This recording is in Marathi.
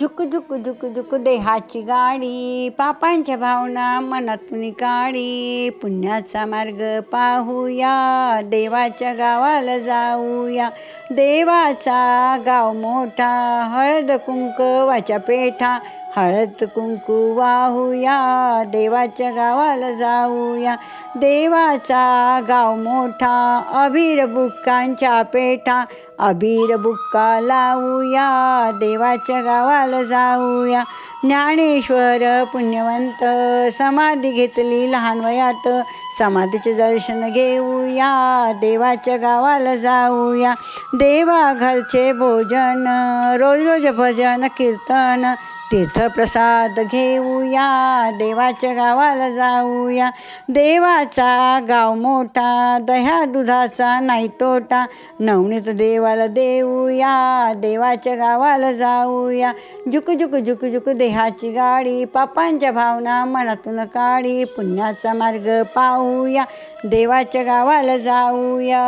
झुक झुक झुक झुक देहाची गाडी पापांच्या भावना मनातून काढी. पुण्याचा मार्ग पाहूया देवाच्या गावाला जाऊया. देवाचा गाव मोठा हळद कुंकवाच्या पेठा हळद कुंकू वाहूया देवाच्या गावाला जाऊया. देवाचा गाव मोठा अबीर बुक्कांच्या पेठा. अबीर बुक्का लावूया देवाच्या गावाला जाऊया. ज्ञानेश्वर पुण्यवंत समाधी घेतली लहान वयात. समाधीचे दर्शन घेऊया देवाच्या गावाला जाऊया. देवा घरचे भोजन रोज रोज भजन कीर्तन. तीर्थप्रसाद घेऊया देवाच्या गावाला जाऊया. देवाचा गाव मोठा दह्या दुधाचा नाही तोटा. नवनीत देवाला देऊया देवाच्या गावाला जाऊया. झुक झुक झुक झुक देहाची गाडी पापांच्या भावना मनातून काढी पुण्याचा मार्ग पाहूया. देवाच्या गावाला जाऊया.